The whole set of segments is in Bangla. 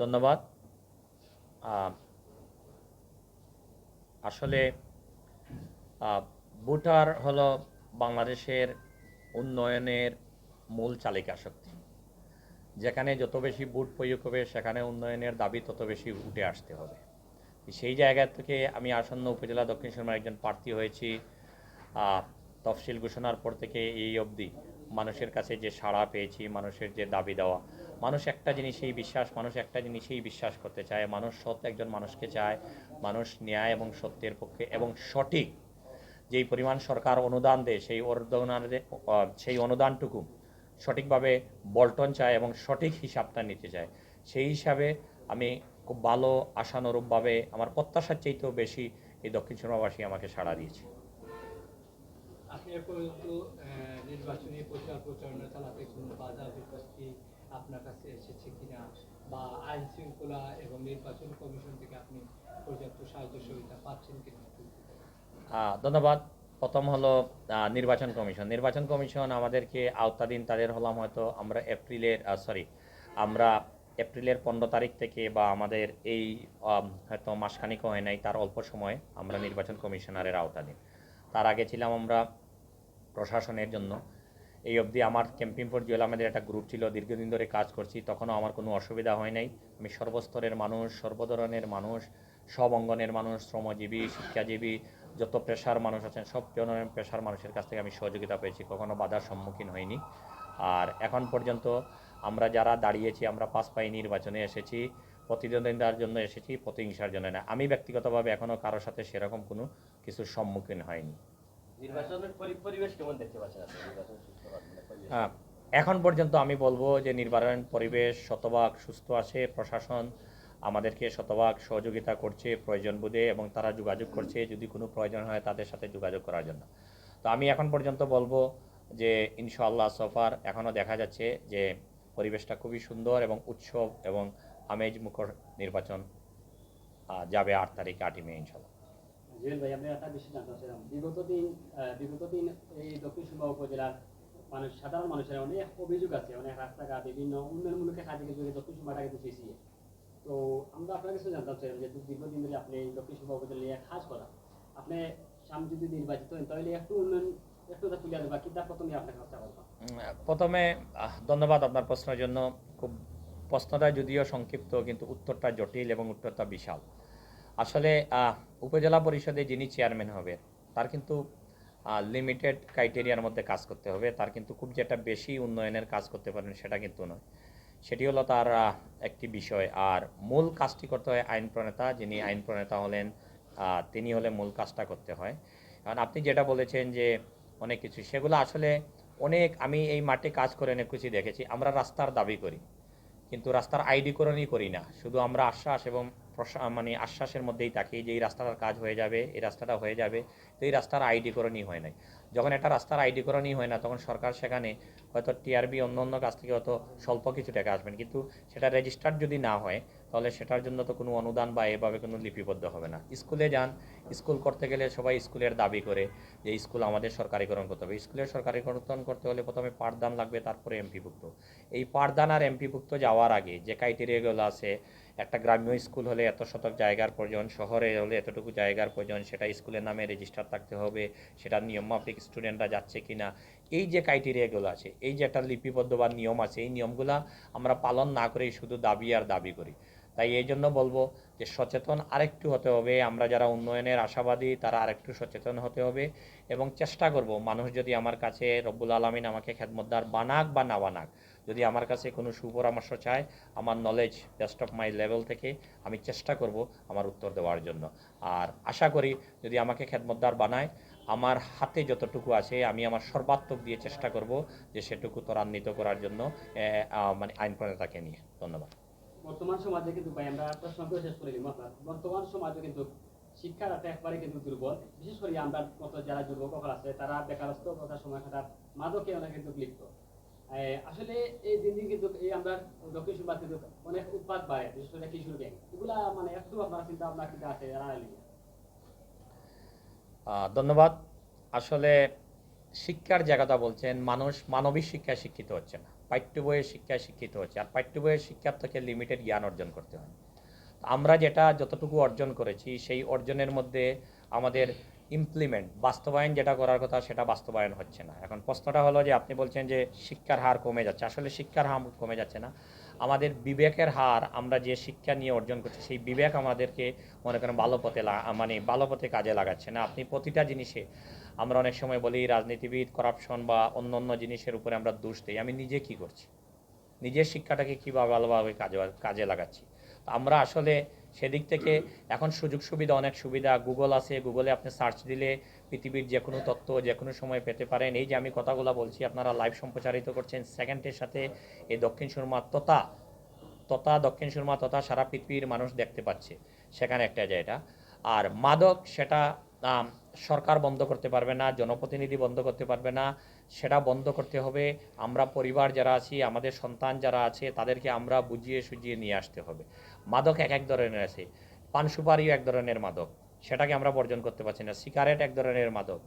ধন্যবাদ। আসলে ভোটার হলো বাংলাদেশের উন্নয়নের মূল চালিকা শক্তি। যেখানে যত বেশি বুট প্রয়োগ হবে, সেখানে উন্নয়নের দাবি তত বেশি উঠে আসতে হবে। সেই জায়গা থেকে আমি আসন্ন উপজেলা দক্ষিণ সুরমার একজন প্রার্থী হয়েছি। তফসিল ঘোষণার পর থেকে এই অবধি মানুষের কাছে যে সাড়া পেয়েছি, মানুষের যে দাবি দেওয়া মানুষ একটা জিনিসেই বিশ্বাস মানুষ একটা জিনিসেই বিশ্বাস করতে চায়। মানুষ সৎ একজন মানুষকে চায়। মানুষ ন্যায় এবং সত্যের পক্ষে এবং সঠিক যেই পরিমাণ সরকার অনুদান দেয় সেই অনুদানের আহ, সেই অনুদানটুকু সঠিকভাবে বল্টন চায় এবং সঠিক হিসাবটা নিতে চায়। সেই হিসাবে আমি খুব ভালো আশানুরূপভাবে আমার প্রত্যাশার চাইতেও বেশি এই দক্ষিণ সুরমাবাসী আমাকে সাড়া দিয়েছে। পর্যন্ত নির্বাচনী প্রচার প্রচারণা চালাতে কোনো বাধা বিপত্তি আপনার কাছে এসেছে কিনা বা আইন শৃঙ্খলা এবং নির্বাচন কমিশন থেকে আপনি পর্যাপ্ত সাহায্য সহযোগিতা পাচ্ছেন কিনা ধন্যবাদ। প্রথম হলো নির্বাচন কমিশন। নির্বাচন কমিশন আমাদেরকে আওতাধীন, তাদের হলাম হয়তো আমরা এপ্রিলের সরি আমরা এপ্রিলের পনেরো তারিখ থেকে বা আমাদের এই হয়তো মাসখানিক হয় নাই, তার অল্প সময়ে আমরা নির্বাচন কমিশনারের আওতাধীন। তার আগে ছিলাম আমরা প্রশাসনের জন্য। এই অবধি আমার ক্যাম্পিং ফর জুয়েল আমাদের একটা গ্রুপ ছিল, দীর্ঘদিন ধরে কাজ করছি, তখনও আমার কোনো অসুবিধা হয় নাই। আমি সর্বস্তরের মানুষ, সর্বধরনের মানুষ, সব অঙ্গনের মানুষ, শ্রমজীবী, শিক্ষাজীবী, যত পেশার মানুষ আছেন, সব ধরনের পেশার মানুষের কাছ থেকে আমি সহযোগিতা পেয়েছি, কখনো বাধার সম্মুখীন হয়নি আর এখন পর্যন্ত আমরা যারা দাঁড়িয়েছি, আমরা পাঁচ পাই নির্বাচনে এসেছি, প্রতিদ্বন্দ্বিতার জন্য এসেছি, প্রতিহিংসার জন্য না। আমি ব্যক্তিগতভাবে এখনও কারোর সাথে সেরকম কোনো কিছুর সম্মুখীন হয়নি মানে হ্যাঁ, এখন পর্যন্ত আমি বলব যে নির্বাচন পরিবেশ শতভাগ সুস্থ আছে প্রশাসন আমাদেরকে শতভাগ সহযোগিতা করছে প্রয়োজন বোধে এবং তারা যোগাযোগ করছে যদি কোনো প্রয়োজন হয় তাদের সাথে যোগাযোগ করার জন্য। তো আমি এখন পর্যন্ত বলব যে ইনশাআল্লাহ সফার এখনও দেখা যাচ্ছে যে পরিবেশটা খুবই সুন্দর এবং উৎসব এবং আমেজ মুখর নির্বাচন যাবে আট তারিখে আটই মে ইনশাল্লাহ জুয়েল ভাই, আপনি একটা বিষয় জানতে চাচ্ছিলাম। বিগত দিন বিগত দিন এই দক্ষিণ সুরমা উপজেলার মানুষ, সাধারণ মানুষের অনেক অভিযোগ আছে, অনেক রাস্তাঘাট, বিভিন্ন উন্নয়নমূলক কাজে এই দক্ষিণ সুরমাটা কিন্তু পিছিয়ে তো আমরা আপনার কাছে জানতে চাচ্ছিলাম যে দীর্ঘদিন ধরে আপনি এই দক্ষিণ সুরমা উপজেলা নিয়ে কাজ করা আপনি সামনে যদি নির্বাচিত হন, তাহলে একটু উন্নয়ন প্রথমে ধন্যবাদ আপনার প্রশ্নের জন্য। খুব প্রশ্নটা যদিও সংক্ষিপ্ত, কিন্তু উত্তরটা জটিল এবং উত্তরটা বিশাল। আসলে উপজেলা পরিষদে যিনি চেয়ারম্যান হবে, তার কিন্তু লিমিটেড ক্রাইটেরিয়ার মধ্যে কাজ করতে হবে। তার কিন্তু খুব যেটা বেশি উন্নয়নের কাজ করতে পারেন সেটা কিন্তু নয়। সেটি হলো তার একটি বিষয়। আর মূল কাজটি করতে হয় আইন প্রণেতা। যিনি আইন প্রণেতা হলেন তিনি হলে মূল কাজটা করতে হয়। কারণ আপনি যেটা বলেছেন যে, অনেক কিছু, সেগুলো আসলে অনেক, আমি এই মাঠে কাজ করে অনেক কিছু দেখেছি। আমরা রাস্তার দাবি করি, কিন্তু রাস্তার আইডিকরণই করি না। শুধু আমরা আশ্বাস এবং মানে আশ্বাসের মধ্যেই থাকি যে এই রাস্তাটার কাজ হয়ে যাবে, এই রাস্তাটা হয়ে যাবে, তো এই রাস্তার আইডিকরণই হয় নাই। যখন একটা রাস্তার আইডি আইডিকরণই হয় না, তখন সরকার সেখানে হয়তো টিআরবি অন্য অন্য কাছ থেকে হয়তো স্বল্প কিছু টাকা আসবেন। কিন্তু সেটা রেজিস্টার্ড যদি না হয়, তাহলে সেটার জন্য তো কোনো অনুদান বা এভাবে কোনো লিপিবদ্ধ হবে না। স্কুলে যান, স্কুল করতে গেলে সবাই স্কুলের দাবি করে যে স্কুল আমাদের সরকারিকরণ করতে হবে। স্কুলের সরকারিকরণ করতে হলে প্রথমে পাঠদান লাগবে, তারপরে এমপিভুক্ত এই পাঠদান আর এমপিভুক্ত যাওয়ার আগে যে ক্রাইটেরিয়াগুলো আছে একটা গ্রাম্য স্কুল হলে এত শতক জায়গার প্রয়োজন, শহরে হলে এতটুকু জায়গার প্রয়োজন, সেটা স্কুলের নামে রেজিস্টার থাকতে হবে সেটা নিয়মমাফিক স্টুডেন্টরা যাচ্ছে কি না এই যে ক্রাইটেরিয়াগুলো আছে, এই যে একটা লিপিবদ্ধ বা নিয়ম আছে, এই নিয়মগুলো আমরা পালন না করেই শুধু দাবি আর দাবি করি। তাই এই জন্য বলব যে সচেতন আরেকটু হতে হবে, আমরা যারা উন্নয়নের আশাবাদী, তারা আরেকটু সচেতন হতে হবে এবং চেষ্টা করব, মানুষ যদি আমার কাছে রব্বুল আলমিন আমাকে খেদমতদার বানাক বা না বানাক যদি আমার কাছে কোনো সুপরামর্শ চায়, আমার knowledge best of my level থেকে আমি চেষ্টা করব আমার উত্তর দেওয়ার জন্য। আর আশা করি যদি আমাকে খেদমতদার বানায়, আমার হাতে যতটুকু আছে আমি আমার সর্বাত্মক দিয়ে চেষ্টা করব যে সেটুকু ত্বরান্বিত করার জন্য মানে আইন প্রণেতাকে নিয়ে। ধন্যবাদ। বর্তমান সমাজে কিন্তু ভাই, আমরা শেষ করে বর্তমান সমাজে কিন্তু শিক্ষার হাতে একবারে কিন্তু দুর্বল। বিশেষ করে আমরা মতো যারা যুবক আছে, তারা বেকারত্ব কথা সময় খাটার মাদকে অনেক কিন্তু লিপ্ত। আসলে এই দিন দিন কিন্তু এই আমরা দক্ষিণ সুবাদ কিন্তু অনেক উৎপাদ বাড়ে বিশেষ করে কিশোর গ্যাং এগুলা মানে একটু আপনার চিন্তা ভাবনা কিন্তু আছে ধন্যবাদ। আসলে শিক্ষার জায়গাটা বলছেন, মানুষ মানবিক শিক্ষায় শিক্ষিত হচ্ছে না। পাঠ্য বইয়ের শিক্ষায় শিক্ষিত হচ্ছে। আর পাঠ্য বইয়ের শিক্ষার থেকে লিমিটেড জ্ঞান অর্জন করতে হয়। আমরা যেটা যতটুকু অর্জন করেছি, সেই অর্জনের মধ্যে আমাদের ইমপ্লিমেন্ট বাস্তবায়ন যেটা করার কথা সেটা বাস্তবায়ন হচ্ছে না। এখন প্রশ্নটা হলো যে আপনি বলছেন যে শিক্ষার হার কমে যাচ্ছে। আসলে শিক্ষার হার কমে যাচ্ছে না। আমাদের বিবেকের হার আমরা যে শিক্ষা নিয়ে অর্জন করছি, সেই বিবেক আমাদেরকে মনে করেন ভালো পথে মানে ভালো পথে কাজে লাগাচ্ছে না। আপনি প্রতিটা জিনিসে আমরা অনেক সময় বলি রাজনীতিবিদ করাপশন বা অন্য অন্য জিনিসের উপরে আমরা দোষ দিই। আমি নিজে কি করছি? নিজের শিক্ষাটাকে কীভাবে ভালোভাবে কাজে কাজে লাগাচ্ছি? আমরা আসলে সেদিক থেকে এখন সুযোগ সুবিধা, অনেক সুবিধা। গুগল আছে গুগলে আপনি সার্চ দিলে পৃথিবীর যে কোনো তথ্য, যে কোনো সময় পেতে পারেন। এই যে আমি কথাগুলো বলছি, আপনারা লাইভ সম্প্রচারিত করছেন সেকেন্ডের সাথে এই দক্ষিণ সুরমা তথা তথা দক্ষিণ সুরমা তথা সারা পৃথিবীর মানুষ দেখতে পাচ্ছে। সেখানে একটা এটা আর মাদক, সেটা সরকার বন্ধ করতে পারবে না, জনপ্রতিনিধি বন্ধ করতে পারবে না, সেটা বন্ধ করতে হবে। আমরা পরিবার যারা আছি, আমাদের সন্তান যারা আছে, তাদেরকে আমরা বুঝিয়ে সুঝিয়ে নিয়ে আসতে হবে। মাদক এক এক ধরনের আছে। পান সুপারিও এক ধরনের মাদক। সেটাকে আমরা বর্জন করতে পারছি না। সিগারেট এক ধরনের মাদক।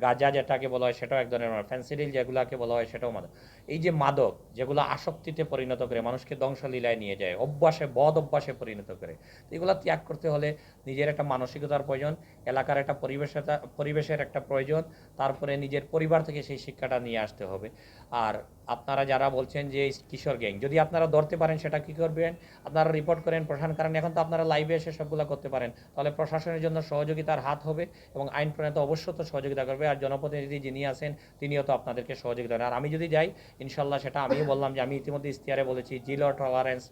গাঁজা যেটাকে বলা হয় সেটাও এক ধরনের মাদক। ফ্যান্সিডিল যেগুলোকে বলা হয় সেটাও মাদক। এই যে মাদক, যেগুলো আসক্তিতে পরিণত করে, মানুষকে ধ্বংসলীলায় নিয়ে যায়, অভ্যাসে, বদ অভ্যাসে পরিণত করে এগুলো ত্যাগ করতে হলে নিজের একটা মানসিকতার প্রয়োজন, এলাকার একটা পরিবেশের পরিবেশের একটা প্রয়োজন, তারপরে নিজের পরিবার থেকে সেই শিক্ষাটা নিয়ে আসতে হবে। আর আপনারা যারা বলছেন যে কিশোর গ্যাং, যদি আপনারা ধরতে পারেন সেটা কি করবেন? আপনারা রিপোর্ট করেন প্রশাসন কারণ এখন তো আপনারা লাইভে এসে সবগুলো করতে পারেন। তাহলে প্রশাসনের জন্য সহযোগিতার হাত হবে এবং আইন প্রণেতা অবশ্যই তো সহযোগিতা করবে আর জনপ্রতিনিধি যিনি আছেন তিনিও তো আপনাদেরকে সহযোগিতা করেন। আর আমি যদি যাই ইনশাল্লাহ সেটা আমিও বললাম যে আমি ইতিমধ্যে ইস্তিয়ারে বলেছি জিরো টলারেন্স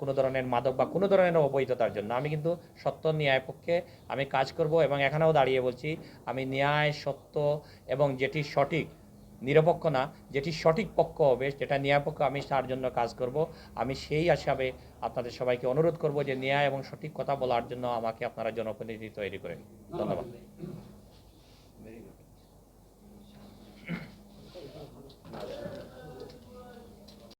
কোনো ধরনের মাদক বা কোনো ধরনের অবৈধতার জন্য। আমি কিন্তু সত্য ন্যায় পক্ষে আমি কাজ করব এবং এখানেও দাঁড়িয়ে বলছি, আমি ন্যায়, সত্য এবং যেটি সঠিক নিরপেক্ষ না যেটি সঠিক পক্ষ হবে, যেটা নিরপেক্ষ, আমি তার জন্য কাজ করব। আমি সেই হিসাবে আপনাদের সবাইকে অনুরোধ করব যে ন্যায় এবং সঠিক কথা বলার জন্য আমাকে আপনারা জনপ্রতিনিধি তৈরি করেন। ধন্যবাদ ধন্যবাদ।